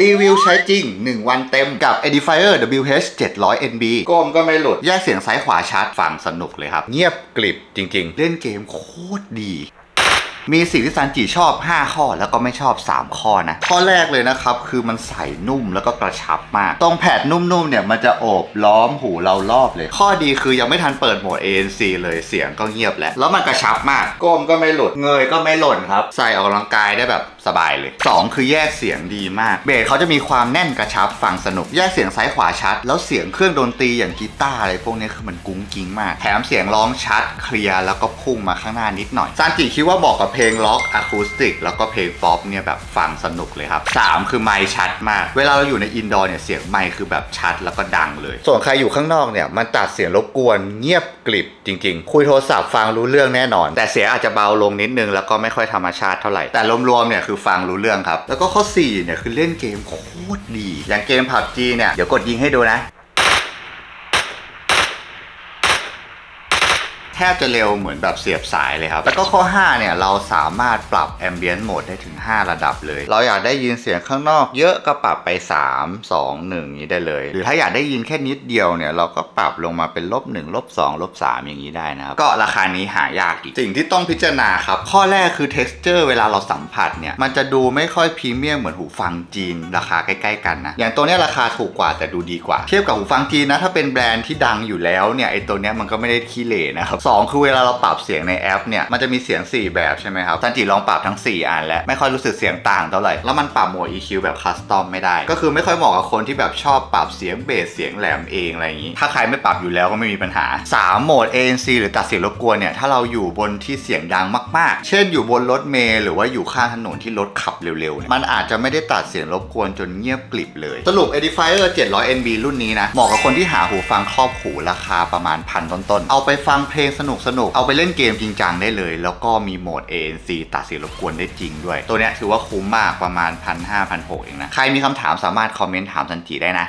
รีวิวใช้จริง 1 วันเต็มกับ Edifier WH 700 NB ก้มก็ไม่หลุด แยกเสียงซ้ายขวาชัดฟังสนุกเลยครับ เงียบกริบจริง ๆ เล่นเกมโคตรดีมีสิ่งที่ซันจิชอบ 5 ข้อแล้วก็ไม่ชอบ 3 ข้อนะ ข้อแรกเลยนะครับ คือมันใส่นุ่มแล้วก็กระชับมาก ตรงแผดนุ่มๆเนี่ย มันจะโอบล้อมหูเรารอบเลย ข้อดีคือยังไม่ทันเปิดโหมด ANC เลยเสียงก็เงียบแล้ว แล้วมันกระชับมาก ก้มก็ไม่หลุด เงยก็ไม่หล่นครับ ใส่ออกกำลังกายได้แบบสบายเลย 2 คือแยกเสียงดีมากเบสเขาจะมีความแน่นกระชับฟังสนุก แยกเสียงซ้ายขวาชัด แล้วเสียงเครื่องดนตรีอย่างกีตาร์อะไรพวกนี้คือมันกุ้งกิ้งมาก แถมเสียงร้องชัดเคลียร์แล้วก็พุ่งมาข้างหน้านิดหน่อยซันจิคิดว่าบอกกับเพลงล็อกอะคูสติกแล้วก็เพลงป๊อปเนี่ยแบบฟังสนุกเลยครับ 3 คือไมค์ชัดมาก เวลาเราอยู่ในอินดอร์เนี่ยเสียงไมค์คือแบบชัดแล้วก็ดังเลย ส่วนใครอยู่ข้างนอกเนี่ยมันตัดเสียงรบกวนเงียบกริบจริง ๆ คุยโทรศัพท์ฟังรู้เรื่องแน่นอน แต่เสียงอาจจะเบาลงนิดนึงแล้วก็ไม่ค่อยธรรมชาติเท่าไหร่แต่รวมๆเนี่ยคือฟังรู้เรื่องครับ แล้วก็ข้อ4เนี่ยคือเล่นเกมโคตรดี อย่างเกมผับจีเนี่ย เดี๋ยวกดยิงให้ดูนะ แท บจะเร็วเหมือนแบบเสียบสายเลยครับ แล้วก็ข้อ 5 เนี่ย เราสามารถปรับ Ambient Mode ได้ถึง 5 ระดับเลย เราอยากได้ยินเสียงข้างนอกเยอะก็ปรับไป 3 2 1 นี้ได้เลย หรือถ้าอยากได้ยินแค่นิดเดียวเนี่ย เราก็ปรับลงมาเป็นลบ1ลบ2ลบ3อย่างนี้ได้นะครับ ก็ราคานี้หายากอีก สิ่งที่ต้องพิจารณาครับ ข้อแรกคือ texture เวลาเราสัมผัสเนี่ย มันจะดูไม่ค่อยพรีเมียมเหมือนหูฟังจีน ราคาใกล้ๆกันนะ อย่างตัวเนี้ยราคาถูกกว่าแต่ดูดีกว่า เทียบกับหูฟังจีนนะ ถ้าเป็นแบรนด์ที่ดังอยู่แล้วเนี่ยไอตัวเนี้ยมันก็ไม่ได้ขี้เหร่นะครับสองคือเวลาเราปรับเสียงในแอปเนี่ยมันจะมีเสียง 4 แบบใช่ไหมครับซันจิลองปรับทั้ง 4 อันแล้วไม่ค่อยรู้สึกเสียงต่างเท่าไหร่แล้วมันปรับโหมด EQ แบบคัสตอมไม่ได้ ก็คือไม่ค่อยเหมาะกับคนที่แบบชอบปรับเสียงเบสเสียงแหลมเองอะไรอย่างนี้ ถ้าใครไม่ปรับอยู่แล้วก็ไม่มีปัญหา 3 โหมด ANC หรือตัดเสียงรบกวนเนี่ยถ้าเราอยู่บนที่เสียงดังมากๆ เช่นอยู่บนรถเมล์หรือว่าอยู่ข้างถนนที่รถขับเร็วๆเนี่ยมันอาจจะไม่ได้ตัดเสียงรบกวนจนเงียบกลิบเลย สรุป Edifier 700 NB รุ่นนี้นะเหมาะกับคนที่หาหูฟังครอบหูราคาประมาณพันต้นๆเอาไปฟังเพลงสนุกสนุกเอาไปเล่นเกมจริงจังได้เลย แล้วก็มีโหมด ANC ตัดเสียงรบกวนได้จริงด้วย ตัวเนี้ยถือว่าคุ้มมากประมาณ 1 5 0 0 6เองนะ ใครมีคำถามสามารถคอมเมนต์ถามสันจิได้นะ